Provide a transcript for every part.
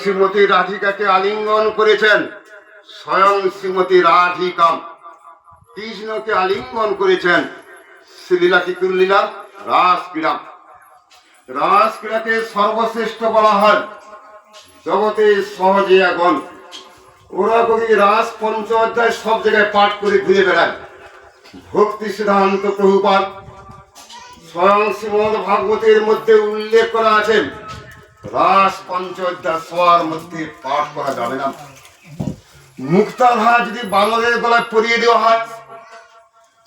শ্রীমতী রাধিকাকে আলিঙ্গন করেছেন। স্বয়ং শ্রীমতী রাধিকা কৃষ্ণকে আলিঙ্গন করেছেন। শ্রীলীলা কি কুল্লীলা রাসক্রীড়া রাসক্রীড়াকে সর্বশ্রেষ্ঠ বলা হয়। জগতে সহজে এখন ওরা কবি রাস পঞ্চ অধ্যায় সব জায়গায় পাঠ করে ঘুরে বেড়ায়। ভক্তি সিদ্ধান্ত প্রভুপাত স্বয়ং শ্রীমদ ভাগবতের মধ্যে উল্লেখ করা আছে। রাস পঞ্চ অধ্যায় সবার মধ্যে পাঠ করা যাবে না। মুক্তার হাত যদি বানরের গলায় পরিয়ে দেওয়া হয়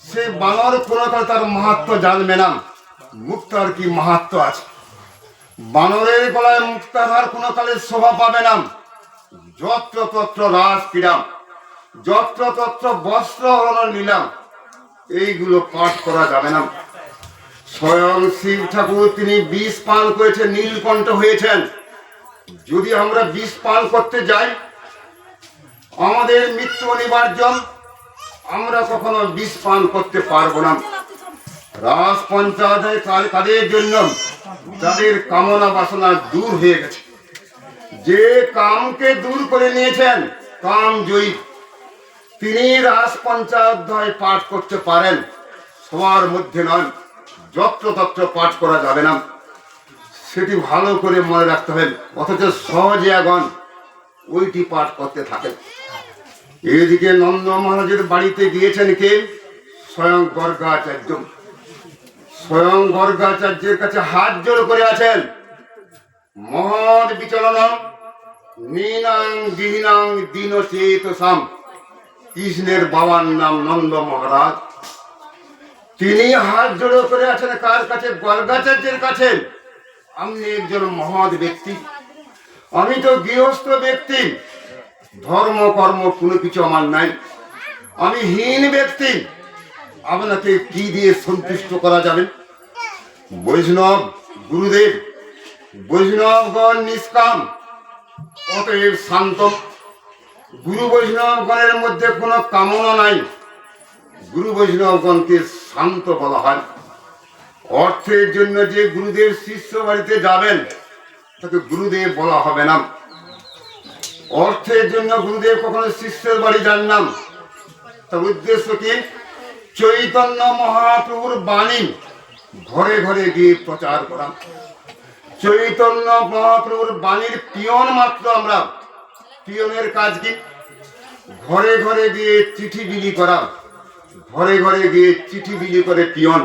সে বানর কোনো কালে তার মাহাত্ম জানবে না। মুক্তার কি মাহাত্ম আছে? বানরের গলায় মুক্তাধার কোনো কালে শোভা পাবে না। যত্র তত্র রাস যত্র তত্র বস্ত্র নিলাম এইগুলো পাঠ করা যাবে না। স্বয়ং শিব ঠাকুর তিনি বিষ পান করেছেন নীলকণ্ঠ হয়েছেন। যদি আমরা বিষ পান করতে যাই, আমাদের মৃত্যু অনিবার্য, আমরা কখনো বিষ পান করতে পারব না। রাস পঞ্চায়েতের কাল- কাদের জন্য তাদের কামনা বাসনা দূর হয়ে গেছে। যে কামকে দূর করে নিয়েছেন, কাম জয়ী। তিনি রাস পঞ্চাধ্যায় পাঠ করতে পারেন, সবার মধ্যে নয়। যত্র তত্র পাঠ করা যাবে না। সেটি ভালো করে মনে রাখতে হবে, অথচ সহজে এখন ওইটি পাঠ করতে থাকেন এদিকে নন্দ মহারাজের বাড়িতে গিয়েছেন কে? স্বয়ং গর্গাচার্য। স্বয়ং গর্গাচার্যের কাছে হাত জোড় করে আছেন মহৎ বিচলন নীনাং দিহিনাং দিন চেতসাম কৃষ্ণের বাবার নাম নন্দ মহারাজ। তিনি হাত জোড়ো করে আছেন কার কাছে? গর্গাচার্যের কাছে। আমি একজন মহৎ ব্যক্তি। আমি তো গৃহস্থ ব্যক্তি। ধর্ম, কর্ম, কোনো কিছু আমার নাই। আমি হীন ব্যক্তি। আপনাকে কি দিয়ে সন্তুষ্ট করা যাবে? বৈষ্ণব, গুরুদেব, বৈষ্ণবগণ নিষ্কাম, অতএব শান্ত। গুরু বৈষ্ণবগণের মধ্যে কোনো কামনা নাই। গুরু বৈষ্ণবগণকে শান্ত বলা হয়। অর্থের জন্য যে গুরুদেব শিষ্য বাড়িতে যাবেন, তাকে গুরুদেব বলা হবে না। অর্থের জন্য গুরুদেব কখনো শিষ্যের বাড়ি যান না। তার উদ্দেশ্য কি? চৈতন্য মহাপ্রভুর বাণী ঘরে ঘরে গিয়ে প্রচার করা। চৈতন্য মহাপ্রভুর বাণীর পিয়ন মাত্র আমরা। পিয়নের কাজ কি? ঘরে ঘরে গিয়ে চিঠি বিলি করা। ঘরে ঘরে গিয়ে চিঠি বিলি করে পিয়ন।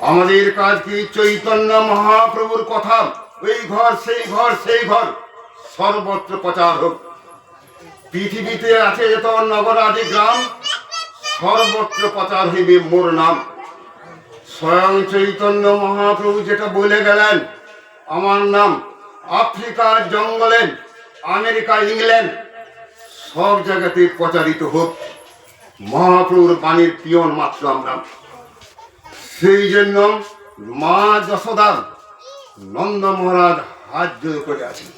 আমাদের কাজ কি? চৈতন্য মহাপ্রভুর কথা। ওই ঘর, সেই ঘর সেই ঘর। সর্বত্র প্রচার হোক। পৃথিবীতে আছে যত নগর আদি গ্রাম, সর্বত্র প্রচার হইবে মোর নাম। স্বয়ং চৈতন্য মহাপ্রভু যেটা বলে গেলেন, আমার নাম আফ্রিকার জঙ্গলে আমেরিকা, ইংল্যান্ড, সব জায়গাতে প্রচারিত হোক। মহাপ্রভুর বাণীর পিয়ন মাত্র আমরা। সেই জন্য মা যশোদা নন্দ মহারাজ হাত জোর করে আছেন।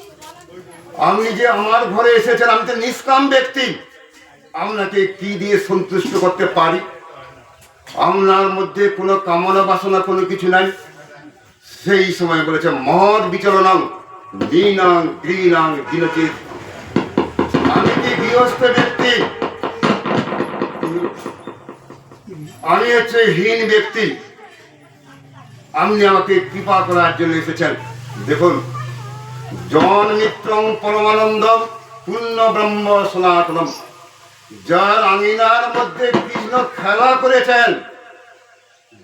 আপনি যে আমার ঘরে এসেছেন, আমি তো নিষ্কাম ব্যক্তি। আপনাকে কি দিয়ে সন্তুষ্ট করতে পারি? আপনার মধ্যে কোনো কামনা বাসনা, কোনো কিছু নাই? সেই সময় বলেছে মহৎ বিচলনং দীনাং দীনাং দিনচিত আমি কি গৃহস্থ ব্যক্তি? আমি হচ্ছে হীন ব্যক্তি। আপনি আমাকে কৃপা করার জন্য এসেছেন। দেখুন, জন মিত্রং পরমানন্দ পূর্ণ ব্রহ্ম সনাতনম। যার আঙিনার মধ্যে কৃষ্ণ খেলা করেছেন,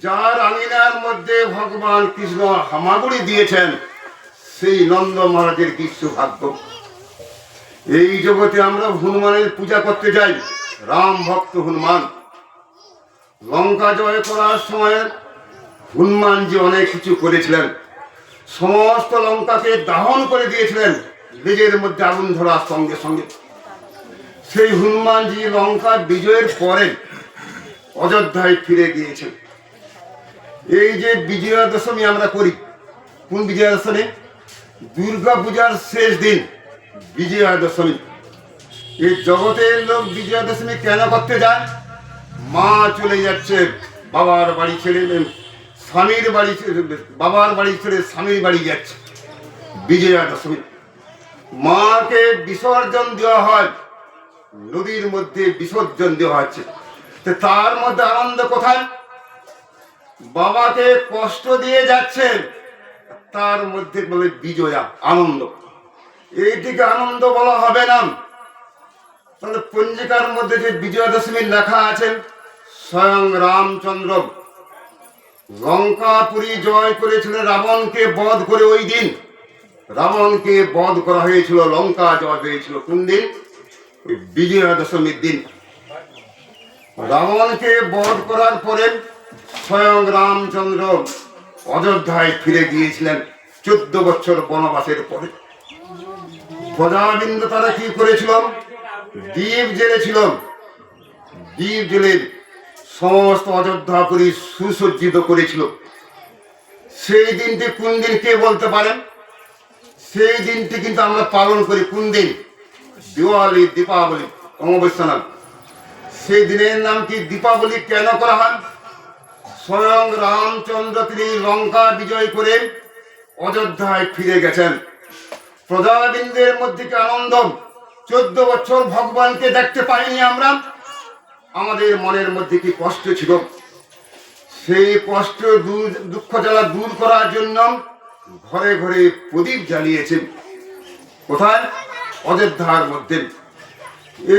যার আঙিনার মধ্যে ভগবান কৃষ্ণ হামাগুড়ি দিয়েছেন, সেই নন্দ মহারাজের কি সৌভাগ্য? এই জগতে আমরা হনুমানের পূজা করতে যাই। রাম ভক্ত হনুমান। লঙ্কা জয় করার সময় হনুমান যে অনেক কিছু করেছিলেন। সমস্ত লঙ্কাকে দাহন করে দিয়েছিলেন। নিজের মধ্যে আগুন ধরার সঙ্গে সঙ্গে। সেই হনুমানজি লঙ্কা বিজয়ের পরে অযোধ্যায় ফিরে গিয়েছেন। এই যে বিজয়া দশমী আমরা করি, কোন বিজয়া দশমী দুর্গা পূজার শেষ দিন বিজয়া দশমী এই জগতের লোক বিজয়া দশমী কেন করতে যায়? মা চলে যাচ্ছে বাবার বাড়ি ছেড়ে স্বামীর বাড়ি বাবার বাড়ি ছেড়ে স্বামীর বাড়ি যাচ্ছে। বিজয়া দশমী। মাকে বিসর্জন দেওয়া হয়, নদীর মধ্যে বিসর্জন দেওয়া হচ্ছে। তার মধ্যে আনন্দ কোথায়? বাবাকে কষ্ট দিয়ে যাচ্ছেন তার মধ্যে বলে বিজয়া, আনন্দ। এইটিকে আনন্দ বলা হবে না। তাহলে পঞ্জিকার মধ্যে যে বিজয়া দশমী লেখা আছে, স্বয়ং রামচন্দ্র। লঙ্কাপুরী জয় করেছিলেন রাবণকে বধ করে ওই দিন। রাবণকে বধ করা হয়েছিল, লঙ্কা জয় হয়েছিল কোন দিন? বিজয়া দশমীর দিন। রাবণকে বধ করার পরে স্বয়ং রামচন্দ্র অযোধ্যায় ফিরে গিয়েছিলেন চোদ্দ বছর বনবাসের পরে। প্রজাবিন্দ তারা কি করেছিল? দ্বীপ জেলেছিল দ্বীপ জেলে সমস্ত অযোধ্যাপুরী সুসজ্জিত করেছিল। সেই দিনটি কোন দিন কে বলতে পারেন? সেই দিনটি কিন্তু আমরা পালন করি কোন দিন? দিওয়ালি, দীপাবলি, অমাবস্যা নাম। সেই দিনের নাম কি দীপাবলি কেন করা হয়? স্বয়ং রামচন্দ্র তিনি লঙ্কা বিজয় করে অযোধ্যায় ফিরে গেছেন। প্রজাবিন্দের মধ্যে কি আনন্দ? চোদ্দ বছর ভগবানকে দেখতে পাইনি আমরা। আমাদের মনের মধ্যে কি কষ্ট ছিল? সেই কষ্ট দুঃখ জ্বালা দূর করার জন্য ঘরে ঘরে প্রদীপ জ্বালিয়েছেন। কোথায়? অযোধ্যার মধ্যে।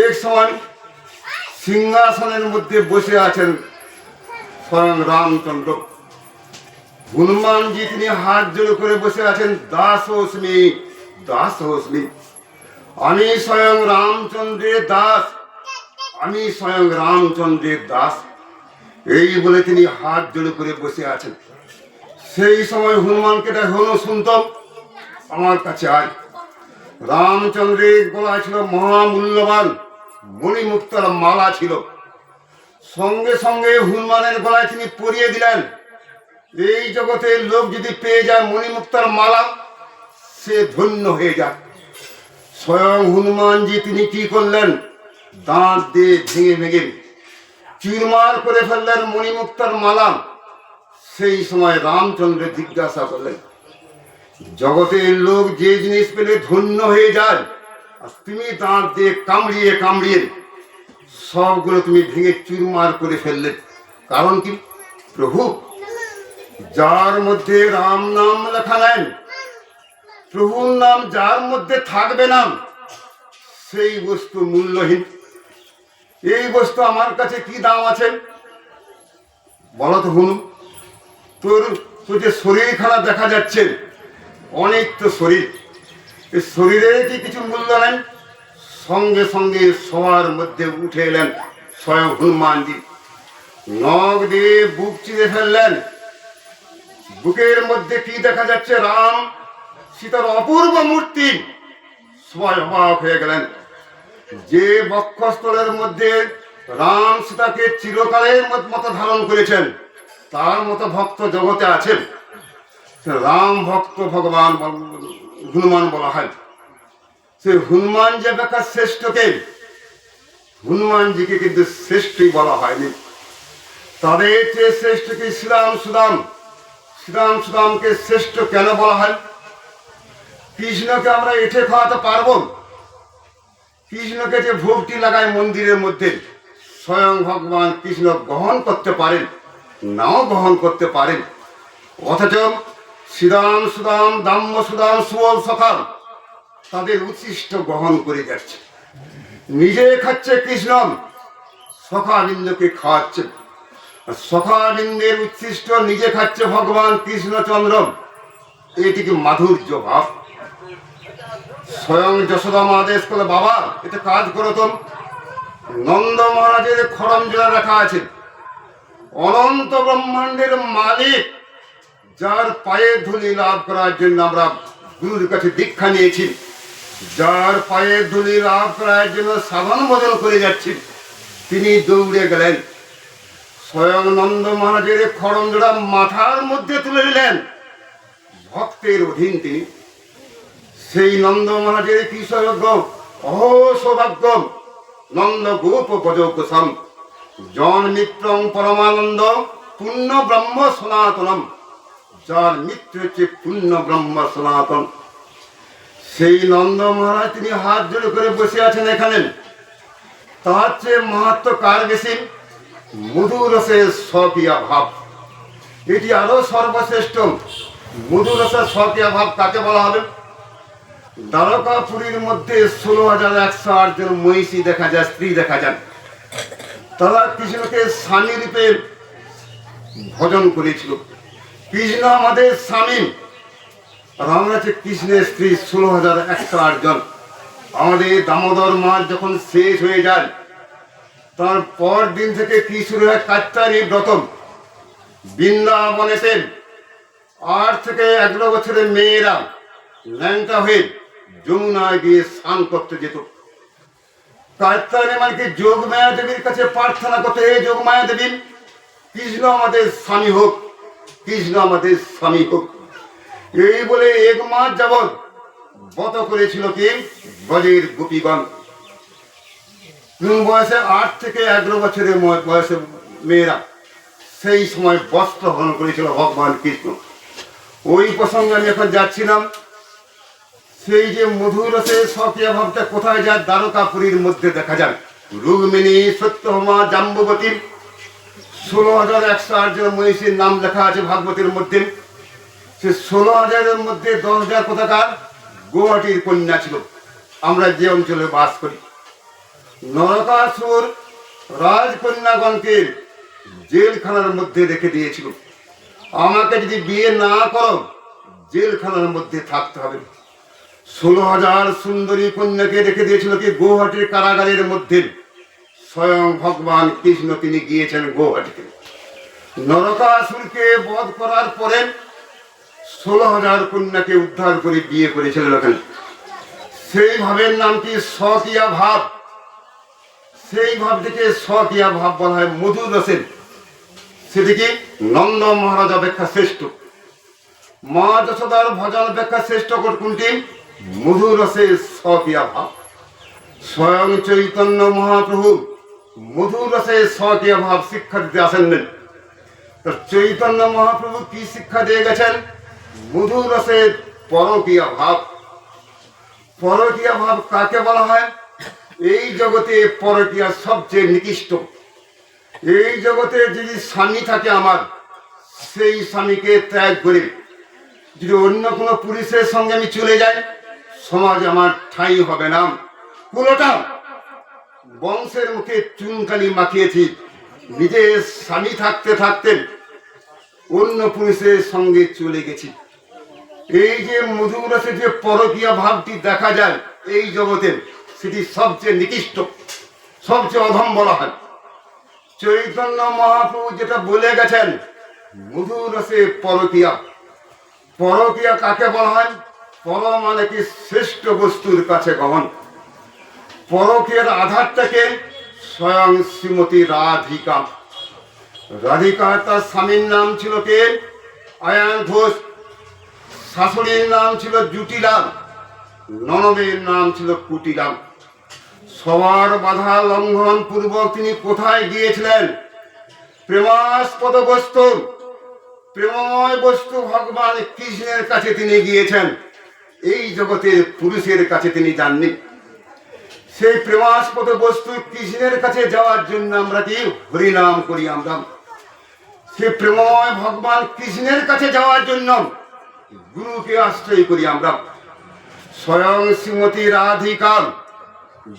এক সময় সিংহাসনের মধ্যে বসে আছেন স্বয়ং রামচন্দ্র। হনুমানজি তিনি হাত জোড়ো করে বসে আছেন দাস হোসমি দাস হোসমি আমি স্বয়ং রামচন্দ্রের দাস। আমি স্বয়ং রামচন্দ্রের দাস। এই বলে তিনি হাত জোড়ো করে বসে আছেন। সেই সময় হনুমানকে হনু শুনতাম? আমার কাছে আয়। রামচন্দ্রের গলায় ছিল মহামূল্যবান মণিমুক্তার মালা ছিল। সঙ্গে সঙ্গে হনুমানের গলায় তিনি পরিয়ে দিলেন। এই জগতের লোক যদি পেয়ে যায় মণিমুক্তার মালা, সে ধন্য হয়ে যায় স্বয়ং হনুমানজি তিনি কি করলেন? দাঁত দিয়ে ভেঙে ভেঙে চুরমার করে ফেললেন মণিমুক্তার মালা। সেই সময় রামচন্দ্র জিজ্ঞাসা করলেন, জগতের লোক যে জিনিস পেলে ধন্য হয়ে যায়, আর তুমি দাঁত দিয়ে কামড়িয়ে কামড়িয়ে সবগুলো তুমি ভেঙে চুরমার করে ফেললে। কারণ কি? প্রভু, যার মধ্যে রাম নাম লেখা নেন প্রভুর নাম যার মধ্যে থাকবে না সেই বস্তু মূল্যহীন। এই বস্তু আমার কাছে কি দাম আছে? বলো তো হুনু, তোর তোর যে শরীর খারাপ দেখা যাচ্ছে, অনেক তো শরীর। এই শরীরের কি কিছু মূল্য নেই? সঙ্গে সঙ্গে সবার মধ্যে উঠে এলেন স্বয়ং হনুমানজি। নখ দিয়ে বুক চিরে ফেললেন। বুকের মধ্যে কি দেখা যাচ্ছে? রাম সীতার অপূর্ব মূর্তি। সবাই অবাক হয়ে গেলেন। যে বক্ষস্থলের মধ্যে রাম সীতাকে চিরকালের মত- ধারণ করেছেন, তার মতো ভক্ত জগতে আছেন। রাম ভক্ত ভগবান হনুমান বলা হয়। সে হনুমান যে বেকা শ্রেষ্ঠকে, হনুমানজিকে কিন্তু শ্রেষ্ঠই বলা হয়নি। তাদের চেয়ে শ্রেষ্ঠ কি শ্রীরাম সুদাম? শ্রীরাম সুদামকে শ্রেষ্ঠ কেন বলা হয়? কৃষ্ণকে আমরা এঠে খাওয়াতে পারব? কৃষ্ণকে যে ভোগটি লাগায় মন্দিরের মধ্যে, স্বয়ং ভগবান কৃষ্ণ গ্রহণ করতে পারেন, নাও গ্রহণ করতে পারেন। অথচ শ্রীরাম সুদাম দাম্য সুদাম, সুবল, সকাল তাদের উচ্ছিষ্ট গ্রহণ করে যাচ্ছে নিজে খাচ্ছে কৃষ্ণ সখাবিন্দকে খাওয়াচ্ছে। সখাবিন্দের উচ্ছিষ্ট নিজে খাচ্ছে ভগবান কৃষ্ণচন্দ্র। এটিকে মাধুর্য ভাব। স্বয়ং যশোদা মা আদেশ করলে বাবা এটা কাজ করো তো। নন্দ মহারাজের খরম জেলা রাখা আছে। অনন্ত ব্রহ্মাণ্ডের মালিক, যার পায়ের ধুলি লাভ করার জন্য আমরা গুরুর কাছে দীক্ষা নিয়েছি, যার পায়ের ধুলি লাভ করার জন্য সাধন বদল করে যাচ্ছি। তিনি দৌড়ে গেলেন। স্বয়ং নন্দ মহারাজের খড়ম জোড়া মাথার মধ্যে তুলে নিলেন ভক্তের অধীন তিনি সেই নন্দ মহারাজের কি সৌভাগ্য অহো সৌভাগ্য নন্দ গোপ গজ জন মিত্রং পরমানন্দ, পুণ্য ব্রহ্ম সনাতনম। যার মিত্র হচ্ছে পুণ্য ব্রহ্ম সনাতন। সেই নন্দ মহারাজ তিনি হাত জোড়ে করে বসে আছেন এখানে। তার চেয়ে মাহাত্ম কার বেশি? মধুরসের স্বকীয় ভাব। এটি আরও সর্বশ্রেষ্ঠ। মধুরসের স্বকীয় ভাব কাকে বলা হবে? দ্বারকাপুরীর মধ্যে ষোলো হাজার একশো আট জন মহিষী দেখা যায়, স্ত্রী দেখা যায়। তারা কৃষ্ণকে স্বামী রূপে ভজন করেছিল। কৃষ্ণ আমাদের স্বামী। আর কৃষ্ণের স্ত্রী ষোলো হাজার একশো আট জন। আমাদের দামোদর মাস যখন শেষ হয়ে যায়, তার পর দিন থেকে কি শুরু হয় কাত্তারি ব্রতম বৃন্দাবনেতে আট থেকে এগারো বছরের মেয়েরা ল্যাংটা হয়ে যমুনায় গিয়ে স্নান করতে যেত। কাত্তারে মানে যোগ মায়া দেবীর কাছে প্রার্থনা করতে যোগ মায়া দেবী, কৃষ্ণ আমাদের স্বামী হোক, কৃষ্ণ আমাদের স্বামী হোক। এই বলে এক মাস যাবৎ বত করেছিল কি? ব্রজের গোপীগণ। কোন বয়সে আট থেকে এগারো বছরের বয়সে মেয়েরা সেই সময় বস্ত্র হরণ করেছিল ভগবান কৃষ্ণ। ওই প্রসঙ্গে আমি এখন যাচ্ছিলাম। সেই যে মধুরসের স্বকীয় ভাবটা কোথায় যায় দ্বারকাপুরীর মধ্যে দেখা যায় রুগ্মিণী সত্যহমা জাম্বতী ষোলো হাজার একশো আট জন মহিষীর নাম লেখা আছে ভাগবতের মধ্যে। সে ষোলো হাজারের মধ্যে দশ হাজার কোথাকার? গুয়াহাটির কন্যা ছিল। আমরা যে অঞ্চলে বাস করি। নরকাসুর রাজকন্যাগণকে জেলখানার মধ্যে রেখে দিয়েছিল। আমাকে যদি বিয়ে না করো, জেলখানার মধ্যে থাকতে হবে। ষোলো হাজার সুন্দরী কন্যাকে রেখে দিয়েছিল কি গৌহাটির কারাগারের মধ্যে। স্বয়ং ভগবান কৃষ্ণ তিনি গিয়েছেন গৌহাটিতে নরকাসুরকে বধ করার পরে ষোলো হাজার কন্যাকে উদ্ধার করে বিয়ে করেছিলেন ওখানে। সেই ভাবের নাম কি স্বকীয়া ভাব? সেই ভাবটিকে স্বকীয়া ভাব বলা হয় মধুর রসের। সেটি কি? নন্দ মহারাজ অপেক্ষা শ্রেষ্ঠ। মা যশোদার ভজন অপেক্ষা শ্রেষ্ঠ কোনটি? মধুর রসের স্বকীয়া ভাব। স্বয়ং চৈতন্য মহাপ্রভু মধুরসে স্বকীয় ভাব শিক্ষা দিতে আসেননি। তো চৈতন্য মহাপ্রভু কি শিক্ষা দিয়ে গেছেন? মধুরসে পরকীয় ভাব। পরকীয় ভাব কাকে বলা হয়? এই জগতে পরকীয়া সবচেয়ে নিকৃষ্ট। এই জগতে যদি স্বামী থাকে আমার, সেই স্বামীকে ত্যাগ করে। যদি অন্য কোনো পুরুষের সঙ্গে আমি চলে যাই সমাজ আমার ঠাঁই হবে না। পুরোটা বংশের মুখে চুনকালি মাখিয়েছি। নিজের স্বামী থাকতে থাকতে অন্য পুরুষের সঙ্গে চলে গেছি। এই যে মধুরসে যে পরকীয় ভাবটি দেখা যায় এই জগতে, সেটি সবচেয়ে নিকৃষ্ট, সবচেয়ে অধম বলা হয়। চৈতন্য মহাপ্রভু যেটা বলে গেছেন মধুরসে পরকীয়া। পরকীয়া কাকে বলা হয়? পর মানে কি শ্রেষ্ঠ বস্তুর কাছে গমন। পরকীয়ার আধারটাকে স্বয়ং শ্রীমতী রাধিকা। রাধিকা তার স্বামীর নাম ছিল কে? আয়ান ঘোষ। শাশুড়ির নাম ছিল জুটিলাম ননদের নাম ছিল কুটিলাম সবার বাধা লঙ্ঘন পূর্বক তিনি কোথায় গিয়েছিলেন? প্রেমাস্পদ বস্তু। প্রেমময় বস্তু ভগবান কৃষ্ণের কাছে তিনি গিয়েছেন। এই জগতের পুরুষের কাছে তিনি যাননি। সেই প্রেমাস্পদ বস্তু কৃষ্ণের কাছে যাওয়ার জন্য আমরা কি হরিনাম করি আমরা? সে প্রেমময় ভগবান কৃষ্ণের কাছে যাওয়ার জন্য গুরুকে আশ্রয় করি আমরা। স্বয়ং শ্রীমতী রাধিকা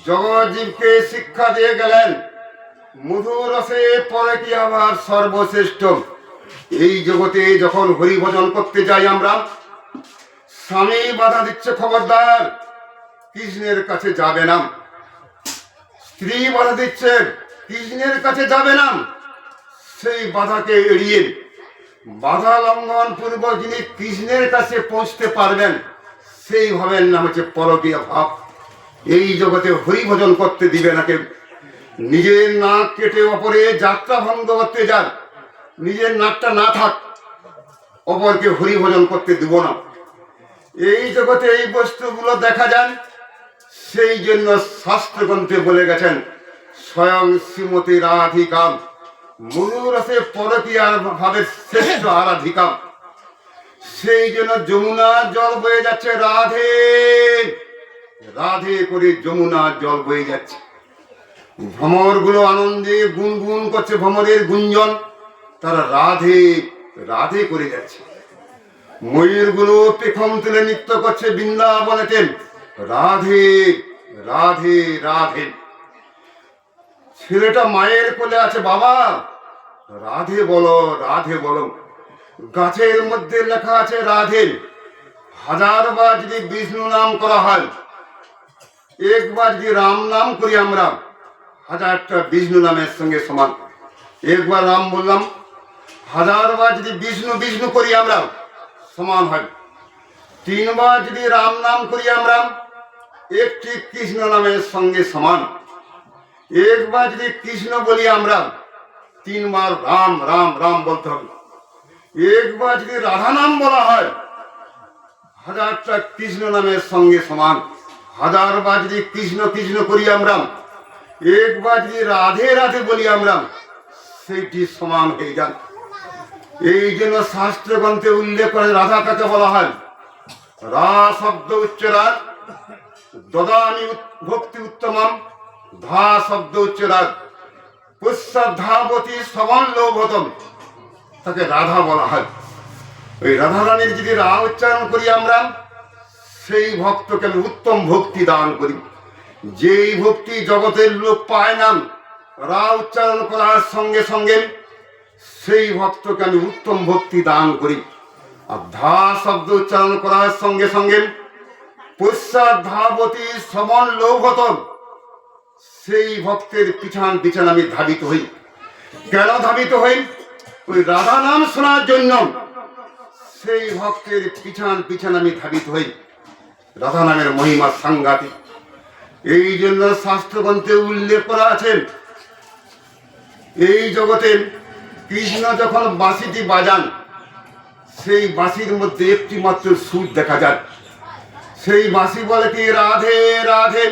জগজীবকে শিক্ষা দিয়ে গেলেন, মধুর রসে পরে কি আমার সর্বশ্রেষ্ঠ? এই জগতে যখন হরি ভজন করতে যাই আমরা স্বামী বাধা দিচ্ছে খবরদার। কৃষ্ণের কাছে যাবে না। স্ত্রী বাধা দিচ্ছে, কৃষ্ণের কাছে যাবে না। সেই বাধাকে এড়িয়ে বাধা লঙ্ঘন পূর্ব যিনি কৃষ্ণের কাছে পৌঁছতে পারবেন, সেই ভাবের নাম হচ্ছে পরকীয় ভাব। এই জগতে হরি ভজন করতে দিবে না কেউ। নিজের নাক কেটে অপরে যাত্রা ভঙ্গ করতে যান। নিজের নাকটা না থাক, অপরকে হরি ভজন করতে দিব না। এই জগতে এই বস্তুগুলো দেখা যান, সেই জন্য শাস্ত্রগ্রন্থে বলে গেছেন, স্বয়ং শ্রীমতী রাধিকা মনুরসে পরকীয়ার ভাবে শ্রেষ্ঠ আরাধিকা সেই জন্য যমুনার জল বয়ে যাচ্ছে, রাধে। রাধে করে যমুনার জল বয়ে যাচ্ছে। ভ্রমরগুলো আনন্দে গুনগুন করছে, ভ্রমরের গুঞ্জন, তারা রাধে রাধে করে যাচ্ছে। ময়ূরগুলো পেখম তুলে নৃত্য করছে বৃন্দাবনেতে। রাধে রাধে রাধে। ছেলেটা মায়ের কোলে আছে, বাবা। রাধে বলো রাধে বলো। গাছের মধ্যে লেখা আছে রাধে। হাজার বার যদি বিষ্ণু নাম করা হয়, একবার যদি রাম নাম করি আমরা, হাজারটা বিষ্ণু নামের সঙ্গে সমান। একবার রাম বললাম হাজার বার যদি বিষ্ণু বিষ্ণু করি আমরা সমান হয় তিনবার যদি রাম নাম করি আমরা, একটি কৃষ্ণ নামের সঙ্গে সমান। একবার যদি কৃষ্ণ বলি আমরা, তিনবার রাম রাম রাম বলতে হবে। একবার যদি রাধা নাম বলা হয়, হাজারটা কৃষ্ণ নামের সঙ্গে সমান। হাজার বার যদি কৃষ্ণ কৃষ্ণ করি আমরা, একবার যদি রাধে রাধে বলি আমরা, সেইটি সমান হয়ে যান এই জন্য শাস্ত্র গ্রন্থে উল্লেখ করে রাধা কাকে বলা হয়? রা শব্দ উচ্চারণ দদানি ভক্তি উত্তমম, ধা শব্দ উচ্চারণ পুষ্পাধাবতী সমান লোভতম। তাকে রাধা বলা হয়। ওই রাধা রানীর যদি রা উচ্চারণ করি আমরা, সেই ভক্তকে আমি উত্তম ভক্তি দান করি। যেই ভক্তি জগতের লোক পায় না, রা উচ্চারণ করার সঙ্গে সঙ্গে সেই ভক্তকে আমি উত্তম ভক্তি দান করি। আর ধা শব্দ উচ্চারণ করার সঙ্গে সঙ্গে পুষ্যাধাবতী সমন লৌভতম সেই ভক্তের পিছান পিছান আমি ধাবিত হই। কেন ধাবিত হই? ওই রাধা নাম শোনার জন্য। সেই ভক্তের পিছান পিছান আমি ধাবিত হই। রাধা নামের মহিমা সাংঘাতিক। এই জন্য শাস্ত্রগ্রন্থে উল্লেখ করা আছে, এই জগতে কৃষ্ণ যখন বাঁশিটি বাজান, সেই বাঁশির মধ্যে একটি মাত্র সুর দেখা যায়। সেই বাঁশি বলে কি, রাধে রাধে।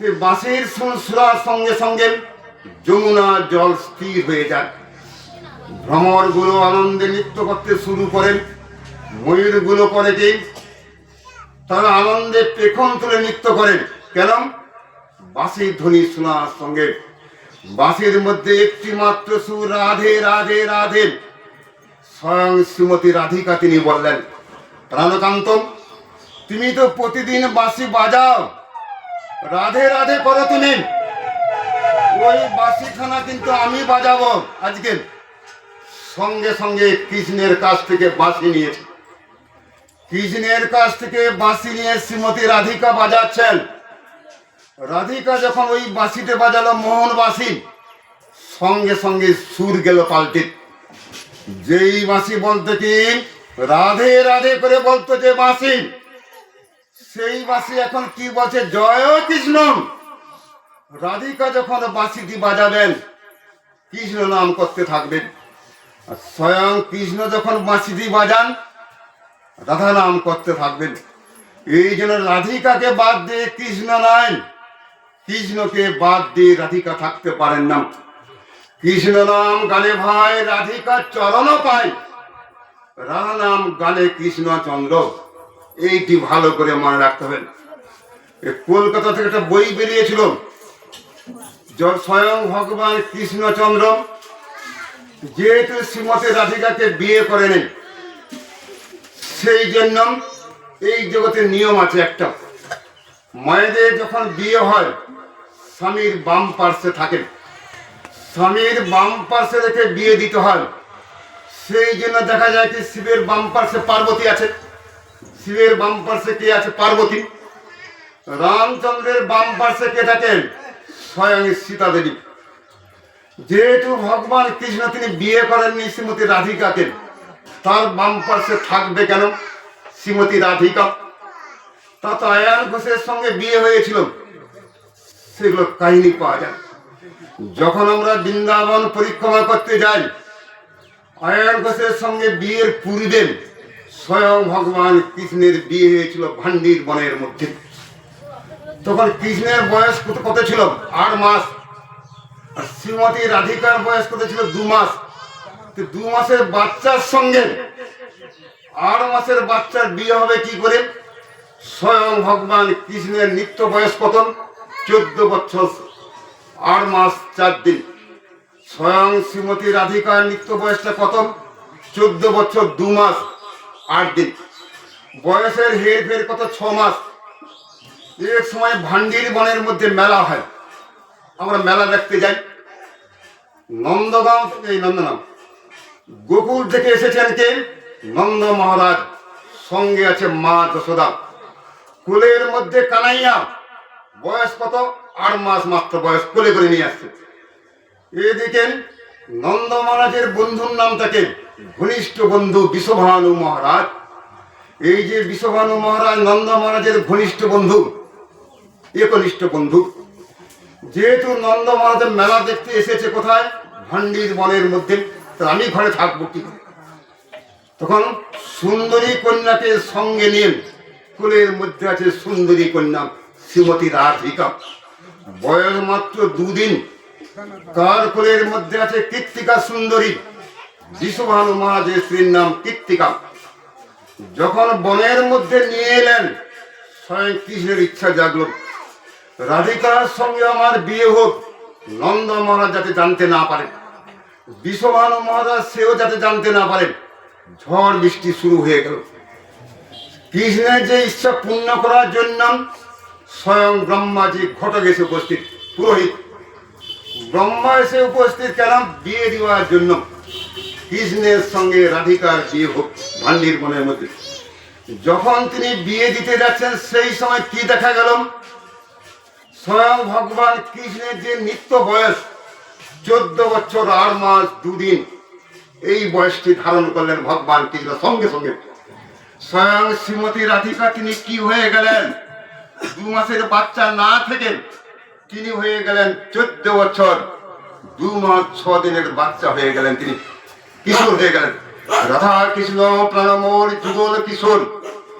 সেই বাঁশির সুর সুরার সঙ্গে সঙ্গে যমুনা জল স্থির হয়ে যায়। ভ্রমরগুলো আনন্দে নৃত্য করতে শুরু করেন। ময়ূরগুলো করে কি, তারা আনন্দে পেখন তুলে নৃত্য করেন। কেন? বাঁশির ধ্বনি শোনার সঙ্গে বাঁশির মধ্যে একটি মাত্র সুর, রাধে রাধে রাধে। স্বয়ং শ্রীমতী রাধিকা তিনি বললেন প্রাণকান্ত তুমি তো প্রতিদিন বাঁশি বাজাও। রাধে রাধে করো তুমি। ওই বাঁশিখানা কিন্তু আমি বাজাবো আজকে। সঙ্গে সঙ্গে কৃষ্ণের কাছ থেকে বাঁশি নিয়েছে। কৃষ্ণের কাছ থেকে বাঁশি নিয়ে শ্রীমতী রাধিকা বাজাচ্ছেন। রাধিকা যখন ওই বাঁশিতে বাজালো মোহন বাঁশি সঙ্গে সঙ্গে সুর গেল পাল্টে। যেই বাঁশি বলতে কি? রাধে রাধে করে বলতো যে বাঁশি। সেই বাঁশি এখন কি বলছে? জয় কৃষ্ণ। রাধিকা যখন বাঁশিটি বাজাবেন, কৃষ্ণ নাম করতে থাকবেন। স্বয়ং কৃষ্ণ যখন বাঁশিটি বাজান, রাধা নাম করতে থাকবেন। এই জন্য রাধিকাকে বাদ দিয়ে কৃষ্ণ নাই কৃষ্ণকে বাদ দিয়ে রাধিকা থাকতে পারেন না। কৃষ্ণ নাম গানে ভাই রাধিকার চরণও পায় রাধা নাম গানে কৃষ্ণচন্দ্র এইটি ভালো করে মনে রাখতে হবে। কলকাতা থেকে একটা বই বেরিয়েছিল। স্বয়ং ভগবান কৃষ্ণচন্দ্র। যেহেতু শ্রীমতী রাধিকাকে বিয়ে করেনি, সেই জন্য এই জগতের নিয়ম আছে একটা। মায়েদের যখন বিয়ে হয় স্বামীর বাম পার্শ্বে থাকেন। স্বামীর বাম পার্শ্বে রেখে বিয়ে দিতে হয়। সেই জন্য দেখা যায় কি শিবের বাম পার্শ্বে পার্বতী আছে। শিবের বাম পার্শ্বে কে আছে? পার্বতী। রামচন্দ্রের বাম পার্শ্বে কে থাকেন? স্বয়ং সীতা দেবী যেহেতু ভগবান কৃষ্ণ, তিনি বিয়ে করেননি শ্রীমতী রাধিকাকে, তার বাম পার্শ্বে থাকবে কেন? শ্রীমতী রাধিকা। তা তো আয়ান ঘোষের সঙ্গে বিয়ে হয়েছিল। সেগুলো কাহিনী পাওয়া যায়। যখন আমরা বৃন্দাবন পরিক্রমা করতে যাই আয়ান ঘোষের সঙ্গে বিয়ের পূর্বে স্বয়ং ভগবান কৃষ্ণের বিয়ে হয়েছিল ভান্ডির বনের মধ্যে। তখন কৃষ্ণের বয়স কত ছিল? আট মাস। আর শ্রীমতী রাধিকার বয়স কত ছিল? দু মাস। দু মাসের বাচ্চার সঙ্গে আট মাসের বাচ্চার বিয়ে হবে কি করে? স্বয়ং ভগবান কৃষ্ণের নিত্য বয়স কত? চোদ্দ বছর, আট মাস, চার দিন। স্বয়ং শ্রীমতী রাধিকার নিত্য বয়সটা কত? চোদ্দ বছর, দু মাস, আট দিন। বয়সের হেরফের কত? ছ মাস। এক সময় ভান্ডির বনের মধ্যে মেলা হয়। আমরা মেলা দেখতে যাই। নন্দগাঁও এই নন্দগাঁও। গোকুল থেকে এসেছেন কে? নন্দ মহারাজ। সঙ্গে আছে মা যশোদা। কুলের মধ্যে কানাইয়া। বয়স কত? আট মাস মাত্র বয়স, কোলে করে নিয়ে আসছে। এদিকে নন্দ মহারাজের বন্ধুর নাম থাকে ঘনিষ্ঠ বন্ধু বিশ্বভানু মহারাজ। এই যে বিশ্বভানু মহারাজ নন্দ মহারাজের ঘনিষ্ঠ বন্ধু, একনিষ্ঠ বন্ধু। যেহেতু নন্দ মহারাজের মেলা দেখতে এসেছে কোথায়? ভান্ডির বনের মধ্যে। আমি ঘরে থাকব কি? তখন সুন্দরী কন্যাকে সঙ্গে নিয়ে কোলের মধ্যে আছে সুন্দরী কন্যা। শ্রীমতী রাধিকা। বয়স মাত্র দুদিন। কার কোলের মধ্যে আছে কৃত্তিকা সুন্দরী। বিশ্বভানু মহারাজের স্ত্রীর নাম কৃত্তিকা যখন বনের মধ্যে নিয়ে এলেন, স্বয়ং কৃষ্ণের ইচ্ছা জাগলো। রাধিকার সঙ্গে আমার বিয়ে হোক, নন্দ মহারাজ যাতে জানতে না পারে বিশ্বভানু মহারাজ সেও যাতে জানতে না পারেন, ঝড় বৃষ্টি শুরু হয়ে গেল। কৃষ্ণের যে ইচ্ছা পূর্ণ করার জন্য স্বয়ং ব্রহ্মাজি ঘটক এসে উপস্থিত, পুরোহিত। ব্রহ্মা এসে উপস্থিত কেন বিয়ে দেওয়ার জন্য। কৃষ্ণের সঙ্গে রাধিকার বিয়ে হোক ভান্ডির বনের মধ্যে। যখন তিনি বিয়ে দিতে যাচ্ছেন, সেই সময় কি দেখা গেল? স্বয়ং ভগবান কৃষ্ণের যে নিত্য বয়স, চোদ্দ বছর আট মাস দুদিন, এই বয়সটি ধারণ করলেন ভগবান কৃষ্ণ সঙ্গে সঙ্গে। স্বয়ং শ্রীমতী রাধিকা, তিনি কি হয়ে গেলেন? দু মাসের বাচ্চা না থেকে তিনি হয়ে গেলেন চোদ্দ বছর। দু মাস ছ দিনের বাচ্চা হয়ে গেলেন তিনি। কিশোর হয়ে গেলেন। রাধা কৃষ্ণ প্রাণমোর যুগল কিশোর।